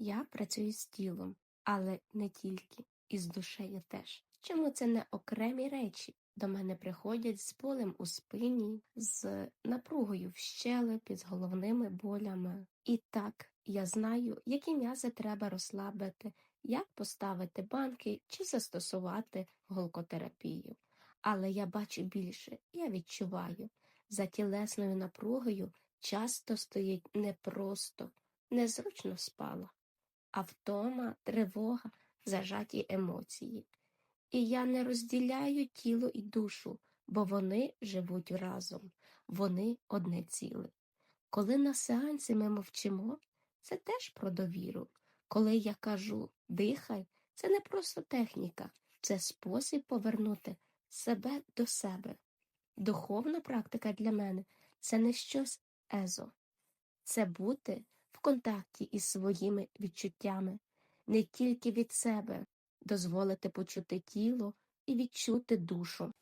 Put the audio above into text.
Я працюю з тілом, але не тільки, і з душею теж. Чому це не окремі речі? До мене приходять з болем у спині, з напругою в щелепі, з головними болями. І так, я знаю, які м'язи треба розслабити, як поставити банки чи застосувати голкотерапію. Але я бачу більше, я відчуваю, за тілесною напругою часто стоїть не просто, незручно спала, а втома, тривога, зажаті емоції. І я не розділяю тіло і душу, бо вони живуть разом, вони одне ціле. Коли на сеансі ми мовчимо, це теж про довіру. Коли я кажу дихай, це не просто техніка, це спосіб повернути себе до себе. Духовна практика для мене це не щось езо, це бути в контакті із своїми відчуттями, не тільки від себе, дозволити почути тіло і відчути душу.